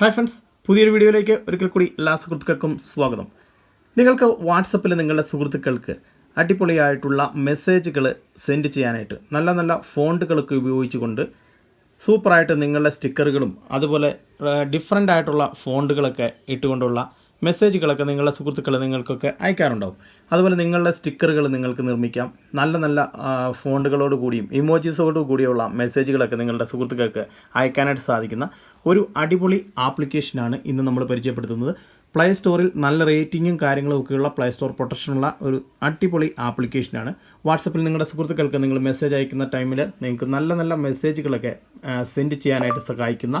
Hi friends പുതിയൊരു വീഡിയോയിലേക്ക് ഒരിക്കൽ കൂടി എല്ലാ സുഹൃത്തുക്കൾക്കും സ്വാഗതം. നിങ്ങൾക്ക് വാട്സപ്പിൽ നിങ്ങളുടെ സുഹൃത്തുക്കൾക്ക് അടിപൊളിയായിട്ടുള്ള മെസ്സേജുകൾ സെൻഡ് ചെയ്യാനായിട്ട് നല്ല നല്ല ഫോണ്ടുകളൊക്കെ ഉപയോഗിച്ചുകൊണ്ട് സൂപ്പറായിട്ട് നിങ്ങളുടെ സ്റ്റിക്കറുകളും അതുപോലെ ഡിഫറെന്റ് ആയിട്ടുള്ള ഫോണ്ടുകളൊക്കെ ഇട്ടുകൊണ്ടുള്ള മെസ്സേജുകളൊക്കെ നിങ്ങളുടെ സുഹൃത്തുക്കൾ നിങ്ങൾക്കൊക്കെ അയക്കാറുണ്ടാവും. അതുപോലെ നിങ്ങളുടെ സ്റ്റിക്കറുകൾ നിങ്ങൾക്ക് നിർമ്മിക്കാം. നല്ല നല്ല ഫോണ്ടുകളോട് കൂടിയും ഇമോജീസോട് കൂടിയുള്ള മെസ്സേജുകളൊക്കെ നിങ്ങളുടെ സുഹൃത്തുക്കൾക്ക് അയക്കാനായിട്ട് സാധിക്കുന്ന ഒരു അടിപൊളി ആപ്ലിക്കേഷനാണ് ഇന്ന് നമ്മൾ പരിചയപ്പെടുത്തുന്നത്. പ്ലേ സ്റ്റോറിൽ നല്ല റേറ്റിങ്ങും കാര്യങ്ങളും ഒക്കെയുള്ള പ്ലേ സ്റ്റോർ പ്രൊട്ടക്ഷനുള്ള ഒരു അടിപൊളി ആപ്ലിക്കേഷനാണ്. വാട്സപ്പിൽ നിങ്ങളുടെ സുഹൃത്തുക്കൾക്ക് നിങ്ങൾ മെസ്സേജ് അയക്കുന്ന ടൈമിൽ നിങ്ങൾക്ക് നല്ല നല്ല മെസ്സേജുകളൊക്കെ സെൻഡ് ചെയ്യാനായിട്ട് സഹായിക്കുന്ന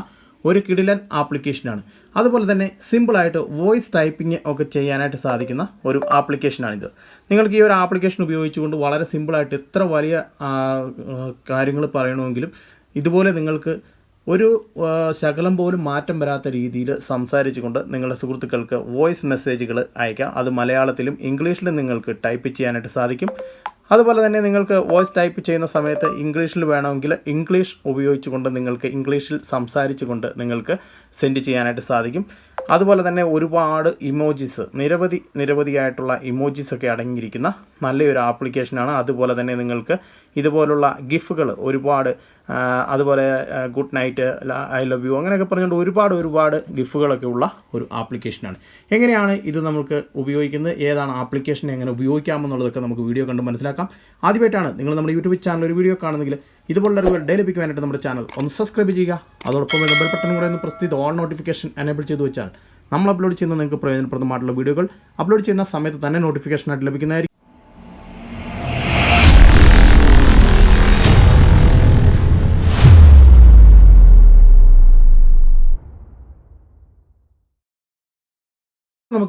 ഒരു കിടിലൻ ആപ്ലിക്കേഷനാണ്. അതുപോലെ തന്നെ സിമ്പിളായിട്ട് വോയിസ് ടൈപ്പിംഗ് ഒക്കെ ചെയ്യാനായിട്ട് സാധിക്കുന്ന ഒരു ആപ്ലിക്കേഷനാണിത്. നിങ്ങൾക്ക് ഈ ഒരു ആപ്ലിക്കേഷൻ ഉപയോഗിച്ചുകൊണ്ട് വളരെ സിമ്പിളായിട്ട് എത്ര വലിയ കാര്യങ്ങൾ പറയണമെങ്കിലും ഇതുപോലെ നിങ്ങൾക്ക് ഒരു ശകലം പോലും മാറ്റം വരാത്ത രീതിയിൽ സംസാരിച്ചുകൊണ്ട് നിങ്ങളുടെ സുഹൃത്തുക്കൾക്ക് വോയിസ് മെസ്സേജുകൾ അയക്കാം. അത് മലയാളത്തിലും ഇംഗ്ലീഷിലും നിങ്ങൾക്ക് ടൈപ്പ് ചെയ്യാനായിട്ട് സാധിക്കും. അതുപോലെ തന്നെ നിങ്ങൾക്ക് വോയിസ് ടൈപ്പ് ചെയ്യുന്ന സമയത്ത് ഇംഗ്ലീഷിൽ വേണമെങ്കിൽ ഇംഗ്ലീഷ് ഉപയോഗിച്ചുകൊണ്ട് നിങ്ങൾക്ക് ഇംഗ്ലീഷിൽ സംസാരിച്ചുകൊണ്ട് നിങ്ങൾക്ക് സെൻഡ് ചെയ്യാനായിട്ട് സാധിക്കും. അതുപോലെ തന്നെ ഒരുപാട് ഇമോജീസ് നിരവധി നിരവധിയായിട്ടുള്ള ഇമോജീസ് ഒക്കെ അടങ്ങിയിരിക്കുന്ന നല്ലൊരു ആപ്ലിക്കേഷനാണ് അതുപോലെ തന്നെ നിങ്ങൾക്ക് ഇതുപോലുള്ള ഗിഫ്റ്റുകൾ ഒരുപാട് അതുപോലെ good night I love you അങ്ങനെയൊക്കെ പറഞ്ഞുകൊണ്ട് ഒരുപാട് ഒരുപാട് ഗിഫ്റ്റുകളൊക്കെ ഉള്ള ഒരു ആപ്ലിക്കേഷനാണ് എങ്ങനെയാണ് ഇത് നമുക്ക് ഉപയോഗിക്കുന്നത്? ഏതാണ് ആപ്ലിക്കേഷൻ എങ്ങനെ ഉപയോഗിക്കാമെന്നുള്ളതൊക്കെ നമുക്ക് വീഡിയോ കണ്ട് മനസ്സിലാക്കാം. ആദ്യമായിട്ടാണ് നിങ്ങൾ നമ്മുടെ യൂട്യൂബ് ചാനൽ ഒരു വീഡിയോ കാണുന്നെങ്കിൽ ഇതുപോലുള്ള അറിവുകൾ ഡേ ലഭിക്കുവാനായിട്ട് നമ്മുടെ ചാനൽ ഒന്ന് സബ്സ്ക്രൈബ് ചെയ്യുക. അതോടൊപ്പം ബെൽ ബട്ടൺ കൂടെ ഒന്ന് പ്രസ് ചെയ്ത് ഓൾ നോട്ടിഫിക്കേഷൻ എനേബിൾ ചെയ്ത് വെച്ചാൽ നമ്മൾ അപ്ലോഡ് ചെയ്യുന്ന നിങ്ങൾക്ക് പ്രയോജനപ്രദമായിട്ടുള്ള വീഡിയോകൾ അപ്ലോഡ് ചെയ്യുന്ന സമയത്ത് തന്നെ നോട്ടിഫിക്കേഷനായിട്ട് ലഭിക്കുന്നതായിരിക്കും.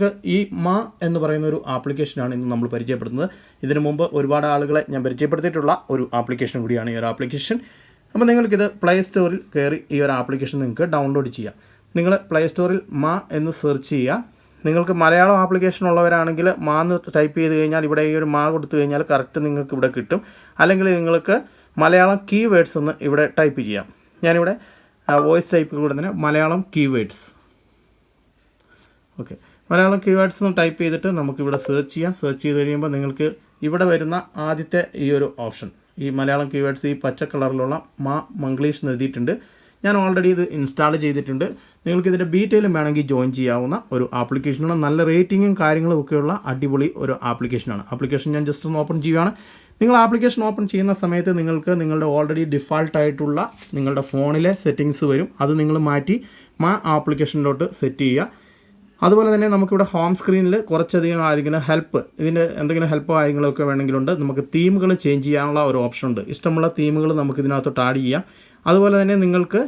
നമുക്ക് ഈ മാ എന്ന് പറയുന്ന ഒരു ആപ്ലിക്കേഷനാണ് ഇന്ന് നമ്മൾ പരിചയപ്പെടുത്തുന്നത്. ഇതിനു മുമ്പ് ഒരുപാട് ആളുകളെ ഞാൻ പരിചയപ്പെടുത്തിയിട്ടുള്ള ഒരു ആപ്ലിക്കേഷൻ കൂടിയാണ് ഈ ഒരു ആപ്ലിക്കേഷൻ. അപ്പോൾ നിങ്ങൾക്കിത് പ്ലേ സ്റ്റോറിൽ കയറി ഈ ഒരു ആപ്ലിക്കേഷൻ നിങ്ങൾക്ക് ഡൗൺലോഡ് ചെയ്യാം. നിങ്ങൾ പ്ലേ സ്റ്റോറിൽ മാ എന്ന് സെർച്ച് ചെയ്യുക. നിങ്ങൾക്ക് മലയാളം ആപ്ലിക്കേഷൻ ഉള്ളവരാണെങ്കിൽ മാ എന്ന് ടൈപ്പ് ചെയ്ത് കഴിഞ്ഞാൽ ഇവിടെ ഈ ഒരു മാ കൊടുത്തു കഴിഞ്ഞാൽ കറക്റ്റ് നിങ്ങൾക്ക് ഇവിടെ കിട്ടും. അല്ലെങ്കിൽ നിങ്ങൾക്ക് മലയാളം കീവേഡ്സ് എന്ന് ഇവിടെ ടൈപ്പ് ചെയ്യാം. ഞാനിവിടെ വോയിസ് ടൈപ്പ് കൂടെ തന്നെ Malayalam keywords okay Malayalam keywords എന്ന് ടൈപ്പ് ചെയ്തിട്ട് നമുക്ക് ഇവിടെ സെർച്ച് ചെയ്യാം. സെർച്ച് ചെയ്ത് കഴിയുമ്പോൾ നിങ്ങൾക്ക് ഇവിടെ വരുന്ന ആദ്യത്തെ ഈ ഒരു ഓപ്ഷൻ ഈ മലയാളം കീവേഡ്സ് ഈ പച്ച കളറിലുള്ള മാ മംഗ്ലീഷ് എഴുതിയിട്ടുണ്ട്. ഞാൻ ഓൾറെഡി ഇത് ഇൻസ്റ്റാൾ ചെയ്തിട്ടുണ്ട്. നിങ്ങൾക്ക് ഇതിന്റെ ഡീറ്റെയിലും വേണമെങ്കിൽ ജോയിൻ ചെയ്യാവുന്ന ഒരു ആപ്ലിക്കേഷനാണ് നല്ല റേറ്റിങ്ങും കാര്യങ്ങളും ഒക്കെയുള്ള അടിപൊളി ഒരു ആപ്ലിക്കേഷനാണ് ആപ്ലിക്കേഷൻ ഞാൻ ജസ്റ്റ് ഒന്ന് ഓപ്പൺ ചെയ്യുകയാണ് നിങ്ങൾ ആപ്ലിക്കേഷൻ ഓപ്പൺ ചെയ്യുന്ന സമയത്ത് നിങ്ങൾക്ക് നിങ്ങളുടെ ഓൾറെഡി ഡിഫാൾട്ട് ആയിട്ടുള്ള നിങ്ങളുടെ ഫോണിലെ സെറ്റിങ്സ് വരും. അത് നിങ്ങൾ മാറ്റി മാ ആപ്ലിക്കേഷനിലോട്ട് സെറ്റ് ചെയ്യുക. അതുപോലെ തന്നെ നമുക്കിവിടെ ഹോം സ്ക്രീനിൽ കുറച്ചധികം ആരെങ്കിലും ഹെൽപ്പ് ഇതിന്റെ എന്തെങ്കിലും ഹെൽപ്പോ കാര്യങ്ങളൊക്കെ വേണമെങ്കിലുണ്ട്. നമുക്ക് തീമുകൾ ചേഞ്ച് ചെയ്യാനുള്ള ഒരു ഓപ്ഷൻ ഉണ്ട്. ഇഷ്ടമുള്ള തീമുകൾ നമുക്ക് ഇതിനകത്തോട്ട് ആഡ് ചെയ്യാം. അതുപോലെ തന്നെ നിങ്ങൾക്ക്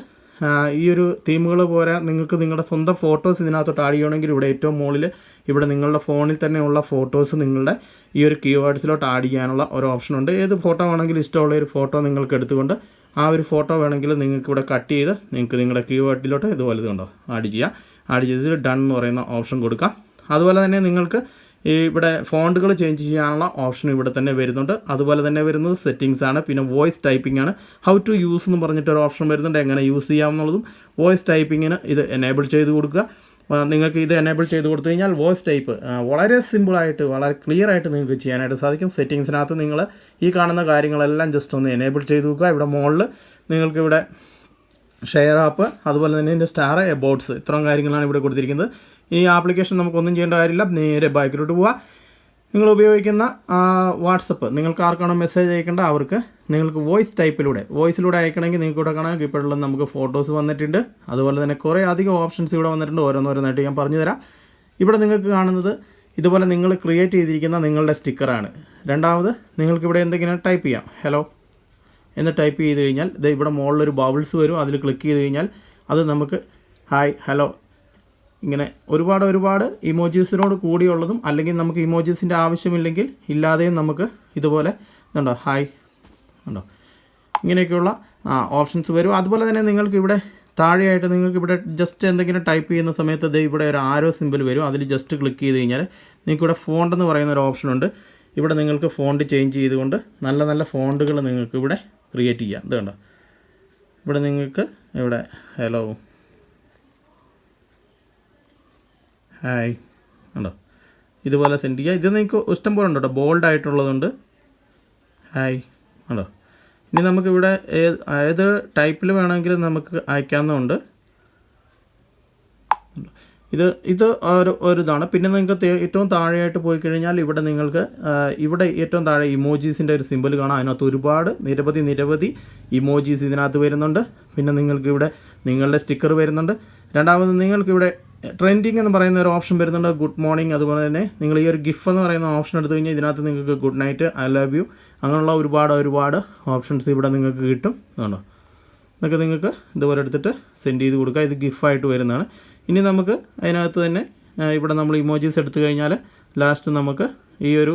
ഈ ഒരു തീമുകൾ പോരാ നിങ്ങൾക്ക് നിങ്ങളുടെ സ്വന്തം ഫോട്ടോസ് ഇതിനകത്തോട്ട് ആഡ് ചെയ്യണമെങ്കിൽ ഇവിടെ ഏറ്റവും മുകളിൽ ഇവിടെ നിങ്ങളുടെ ഫോണിൽ തന്നെയുള്ള ഫോട്ടോസ് നിങ്ങളുടെ ഈ ഒരു കീവേഡ്സിലോട്ട് ആഡ് ചെയ്യാനുള്ള ഒരു ഓപ്ഷൻ ഉണ്ട്. ഏത് ഫോട്ടോ വേണമെങ്കിലും ഇഷ്ടമുള്ള ഒരു ഫോട്ടോ നിങ്ങൾക്ക് എടുത്തുകൊണ്ട് ആ ഒരു ഫോട്ടോ വേണമെങ്കിൽ നിങ്ങൾക്ക് ഇവിടെ കട്ട് ചെയ്ത് നിങ്ങൾക്ക് നിങ്ങളുടെ കീവേഡിലോട്ട് ഇതുപോലെ ഇതുകൊണ്ടോ ആഡ് ചെയ്യാം. ആഡ് ചെയ്തിട്ട് ഡൺ എന്ന് പറയുന്ന ഓപ്ഷൻ കൊടുക്കാം. അതുപോലെ തന്നെ നിങ്ങൾക്ക് ഇവിടെ ഫോണ്ടുകൾ ചേഞ്ച് ചെയ്യാനുള്ള ഓപ്ഷൻ ഇവിടെ തന്നെ വരുന്നുണ്ട്. അതുപോലെ തന്നെ വരുന്നത് സെറ്റിങ്സ് ആണ്. പിന്നെ വോയിസ് ടൈപ്പിംഗ് ആണ്. ഹൗ ടു യൂസ് എന്ന് പറഞ്ഞിട്ട് ഒരു ഓപ്ഷൻ വരുന്നുണ്ട്. എങ്ങനെ യൂസ് ചെയ്യാമെന്നുള്ളതും വോയിസ് ടൈപ്പിങ്ങിന് ഇത് എനേബിൾ ചെയ്ത് കൊടുക്കുക. നിങ്ങൾക്ക് ഇത് എനേബിൾ ചെയ്ത് കൊടുത്തു കഴിഞ്ഞാൽ വോയിസ് ടൈപ്പ് വളരെ സിമ്പിളായിട്ട് വളരെ ക്ലിയർ ആയിട്ട് നിങ്ങൾക്ക് ചെയ്യാനായിട്ട് സാധിക്കും. സെറ്റിങ്സിനകത്ത് നിങ്ങൾ ഈ കാണുന്ന കാര്യങ്ങളെല്ലാം ജസ്റ്റ് ഒന്ന് എനേബിൾ ചെയ്ത് വെക്കുക ഇവിടെ മുകളിൽ നിങ്ങൾക്ക് ഇവിടെ ഷെയർ ആപ്പ് അതുപോലെ തന്നെ ഇതിന്റെ സ്റ്റാർ എബൌട്ട്സ് ഇത്രയും കാര്യങ്ങളാണ് ഇവിടെ കൊടുത്തിരിക്കുന്നത്. ഈ ആപ്ലിക്കേഷൻ നമുക്കൊന്നും ചെയ്യേണ്ട കാര്യമില്ല. നേരെ ബാക്കിലോട്ട് പോവുക നിങ്ങൾ ഉപയോഗിക്കുന്ന വാട്സപ്പ് നിങ്ങൾക്ക് ആർക്കാണോ മെസ്സേജ് അയക്കേണ്ട അവർക്ക് നിങ്ങൾക്ക് വോയിസ് ടൈപ്പിലൂടെ വോയിസിലൂടെ അയക്കണമെങ്കിൽ നിങ്ങൾക്ക് ഇവിടെ കാണാൻ ഇപ്പോഴുള്ള നമുക്ക് ഫോട്ടോസ് വന്നിട്ടുണ്ട്. അതുപോലെ തന്നെ കുറേ അധികം ഓപ്ഷൻസ് ഇവിടെ വന്നിട്ടുണ്ട്. ഓരോന്നോരോന്നായിട്ട് ഞാൻ പറഞ്ഞു തരാം ഇവിടെ നിങ്ങൾക്ക് കാണുന്നത് ഇതുപോലെ നിങ്ങൾ ക്രിയേറ്റ് ചെയ്തിരിക്കുന്ന നിങ്ങളുടെ സ്റ്റിക്കറാണ്. രണ്ടാമത് നിങ്ങൾക്ക് ഇവിടെ എന്തെങ്കിലും ടൈപ്പ് ചെയ്യാം. ഹലോ. എന്ന് ടൈപ്പ് ചെയ്ത് കഴിഞ്ഞാൽ ഇത് ഇവിടെ മുകളിലൊരു ബബിൾസ് വരും. അതിൽ ക്ലിക്ക് ചെയ്ത് കഴിഞ്ഞാൽ അത് നമുക്ക് ഹായ് ഹലോ ഇങ്ങനെ ഒരുപാട് ഒരുപാട് ഇമോജീസിനോട് കൂടിയുള്ളതും അല്ലെങ്കിൽ നമുക്ക് ഇമോജീസിന്റെ ആവശ്യമില്ലെങ്കിൽ ഇല്ലാതെയും നമുക്ക് ഇതുപോലെ ഇതുണ്ടോ ഹായ് ഉണ്ടോ? ഇങ്ങനെയൊക്കെയുള്ള ഓപ്ഷൻസ് വരും. അതുപോലെ തന്നെ നിങ്ങൾക്ക് ഇവിടെ താഴെയായിട്ട് നിങ്ങൾക്ക് ഇവിടെ ജസ്റ്റ് എന്തെങ്കിലും ടൈപ്പ് ചെയ്യുന്ന സമയത്ത് ദേ ഇവിടെ ഒരു ആരോ സിമ്പിൾ വരും. അതിൽ ജസ്റ്റ് ക്ലിക്ക് ചെയ്ത് കഴിഞ്ഞാൽ നിങ്ങൾക്ക് ഇവിടെ ഫോണ്ട് എന്ന് പറയുന്ന ഒരു ഓപ്ഷൻ ഉണ്ട്. ഇവിടെ നിങ്ങൾക്ക് ഫോണ്ട് ചേഞ്ച് ചെയ്തുകൊണ്ട് നല്ല നല്ല ഫോണ്ടുകൾ നിങ്ങൾക്ക് ഇവിടെ ക്രിയേറ്റ് ചെയ്യാം. ഇത് കണ്ടോ? ഇവിടെ നിങ്ങൾക്ക് ഇവിടെ ഹലോ ഹായ് ഉണ്ടോ ഇതുപോലെ സെൻഡ് ചെയ്യുക ഇത് നിങ്ങൾക്ക് ഇഷ്ടം പോലെ ഉണ്ട് കേട്ടോ. ബോൾഡ് ആയിട്ടുള്ളതുണ്ട്. ഹായ് ഉണ്ടോ ഇനി നമുക്കിവിടെ ഏത് ഏത് ടൈപ്പിൽ വേണമെങ്കിലും നമുക്ക് അയക്കാവുന്നതുണ്ട്. ഇത് ഇത് ഒരു ഒരു ഇതാണ് പിന്നെ നിങ്ങൾക്ക് ഏറ്റവും താഴെയായിട്ട് പോയി കഴിഞ്ഞാൽ ഇവിടെ നിങ്ങൾക്ക് ഇവിടെ ഏറ്റവും താഴെ ഇമോജീസിന്റെ ഒരു സിമ്പിൾ കാണാം. അതിനകത്ത് ഒരുപാട് നിരവധി നിരവധി ഇമോജീസ് ഇതിനകത്ത് വരുന്നുണ്ട്. പിന്നെ നിങ്ങൾക്ക് ഇവിടെ നിങ്ങളുടെ സ്റ്റിക്കർ വരുന്നുണ്ട്. രണ്ടാമത് നിങ്ങൾക്ക് ഇവിടെ ട്രെൻഡിങ് എന്ന് പറയുന്ന ഒരു ഓപ്ഷൻ വരുന്നുണ്ട്. ഗുഡ് മോർണിംഗ് അതുപോലെ തന്നെ നിങ്ങൾ ഈ ഒരു ഗിഫ് എന്ന് പറയുന്ന ഓപ്ഷൻ എടുത്തു കഴിഞ്ഞാൽ ഇതിനകത്ത് നിങ്ങൾക്ക് good night I love you അങ്ങനെയുള്ള ഒരുപാട് ഒരുപാട് ഓപ്ഷൻസ് ഇവിടെ നിങ്ങൾക്ക് കിട്ടും. അതുകൊണ്ടോ ഇതൊക്കെ നിങ്ങൾക്ക് ഇതുപോലെ എടുത്തിട്ട് സെൻഡ് ചെയ്ത് കൊടുക്കുക ഇത് ഗിഫ്റ്റായിട്ട് വരുന്നതാണ്. ഇനി നമുക്ക് അതിനകത്ത് തന്നെ ഇവിടെ നമ്മൾ ഇമോജീസ് എടുത്തു കഴിഞ്ഞാൽ ലാസ്റ്റ് നമുക്ക് ഈ ഒരു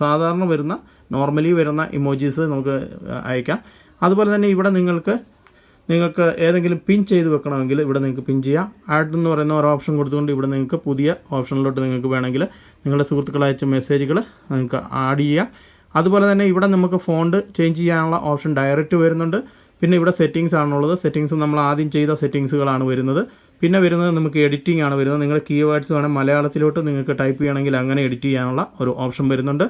സാധാരണ വരുന്ന നോർമലി വരുന്ന ഇമോജീസ് നമുക്ക് അയക്കാം. അതുപോലെ തന്നെ ഇവിടെ നിങ്ങൾക്ക് നിങ്ങൾക്ക് ഏതെങ്കിലും പിൻ ചെയ്ത് വെക്കണമെങ്കിൽ ഇവിടെ നിങ്ങൾക്ക് പിൻ ചെയ്യാം. ആഡ് എന്ന് പറയുന്ന ഒരു ഓപ്ഷൻ കൊടുത്തുകൊണ്ട് ഇവിടെ നിങ്ങൾക്ക് പുതിയ ഓപ്ഷനിലോട്ട് നിങ്ങൾക്ക് വേണമെങ്കിൽ നിങ്ങളുടെ സുഹൃത്തുക്കൾ അയച്ച മെസ്സേജുകൾ നിങ്ങൾക്ക് ആഡ് ചെയ്യാം. അതുപോലെ തന്നെ ഇവിടെ നമുക്ക് ഫോണ്ട് ചേഞ്ച് ചെയ്യാനുള്ള ഓപ്ഷൻ ഡയറക്റ്റ് വരുന്നുണ്ട്. പിന്നെ ഇവിടെ സെറ്റിങ്സ് ആണുള്ളത്. സെറ്റിങ്സ് നമ്മൾ ആദ്യം ചെയ്ത സെറ്റിങ്സുകളാണ് വരുന്നത്. പിന്നെ വരുന്നത് നമുക്ക് എഡിറ്റിംഗ് ആണ് വരുന്നത്. നിങ്ങളുടെ കീവേഡ്സ് വേണം മലയാളത്തിലോട്ട് നിങ്ങൾക്ക് ടൈപ്പ് ചെയ്യണമെങ്കിൽ അങ്ങനെ എഡിറ്റ് ചെയ്യാനുള്ള ഒരു ഓപ്ഷൻ വരുന്നുണ്ട്.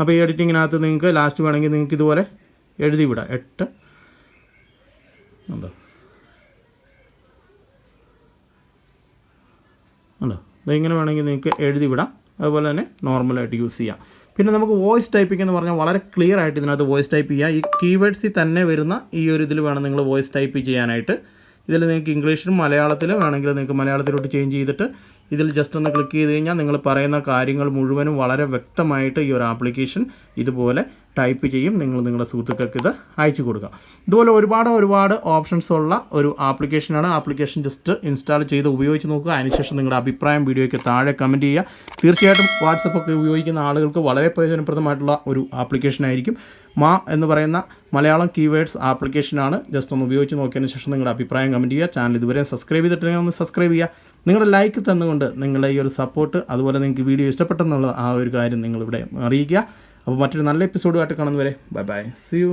അപ്പോൾ ഈ എഡിറ്റിങ്ങിനകത്ത് നിങ്ങൾക്ക് ലാസ്റ്റ് വേണമെങ്കിൽ നിങ്ങൾക്ക് ഇതുപോലെ എഴുതി വിടാം. എട്ട്. ഉണ്ടോ? ഉണ്ടോ? ഇതിങ്ങനെ വേണമെങ്കിൽ നിങ്ങൾക്ക് എഴുതി വിടാം. അതുപോലെ തന്നെ നോർമലായിട്ട് യൂസ് ചെയ്യാം. പിന്നെ നമുക്ക് വോയിസ് ടൈപ്പിംഗ് എന്ന് പറഞ്ഞാൽ വളരെ ക്ലിയർ ആയിട്ട് ഇതിനകത്ത് വോയിസ് ടൈപ്പ് ചെയ്യാം. ഈ കീവേഡ്സിൽ തന്നെ വരുന്ന ഈ ഒരു ഇതിൽ വേണം നിങ്ങൾ വോയിസ് ടൈപ്പ് ചെയ്യാനായിട്ട്. ഇതിൽ നിങ്ങൾക്ക് ഇംഗ്ലീഷിലും മലയാളത്തിലും വേണമെങ്കിൽ നിങ്ങൾക്ക് മലയാളത്തിലോട്ട് ചേഞ്ച് ചെയ്തിട്ട് ഇതിൽ ജസ്റ്റ് ഒന്ന് ക്ലിക്ക് ചെയ്ത് കഴിഞ്ഞാൽ നിങ്ങൾ പറയുന്ന കാര്യങ്ങൾ മുഴുവനും വളരെ വ്യക്തമായിട്ട് ഈ ഒരു ആപ്ലിക്കേഷൻ ഇതുപോലെ ടൈപ്പ് ചെയ്യും. നിങ്ങൾ നിങ്ങളുടെ സുഹൃത്തുക്കൾക്ക് ഇത് അയച്ചു കൊടുക്കുക ഇതുപോലെ ഒരുപാട് ഒരുപാട് ഓപ്ഷൻസ് ഉള്ള ഒരു ആപ്ലിക്കേഷനാണ് ആപ്ലിക്കേഷൻ ജസ്റ്റ് ഇൻസ്റ്റാൾ ചെയ്ത് ഉപയോഗിച്ച് നോക്കുക. അതിനുശേഷം നിങ്ങളുടെ അഭിപ്രായം വീഡിയോയ്ക്ക് താഴെ കമന്റ് ചെയ്യുക. തീർച്ചയായിട്ടും വാട്സപ്പ് ഒക്കെ ഉപയോഗിക്കുന്ന ആളുകൾക്ക് വളരെ പ്രയോജനപ്രദമായിട്ടുള്ള ഒരു ആപ്ലിക്കേഷൻ ആയിരിക്കും. മാ എന്ന് പറയുന്ന മലയാളം കീവേഡ്സ് ആപ്ലിക്കേഷനാണ് ജസ്റ്റ് ഒന്ന് ഉപയോഗിച്ച് നോക്കിയതിന് ശേഷം നിങ്ങളുടെ അഭിപ്രായം കമന്റ് ചെയ്യുക. ചാനൽ ഇതുവരെ സബ്സ്ക്രൈബ് ചെയ്തിട്ടുണ്ടെങ്കിൽ ഒന്ന് സബ്സ്ക്രൈബ് ചെയ്യുക. നിങ്ങളുടെ ലൈക്ക് തന്നുകൊണ്ട് നിങ്ങളുടെ ഈ ഒരു സപ്പോർട്ട് അതുപോലെ നിങ്ങൾക്ക് വീഡിയോ ഇഷ്ടപ്പെട്ടെന്നുള്ള ആ ഒരു കാര്യം നിങ്ങളിവിടെ അറിയിക്കുക. അപ്പോൾ മറ്റൊരു നല്ല എപ്പിസോഡുമായിട്ട് കാണുന്നവരെ ബൈ ബൈ സി യു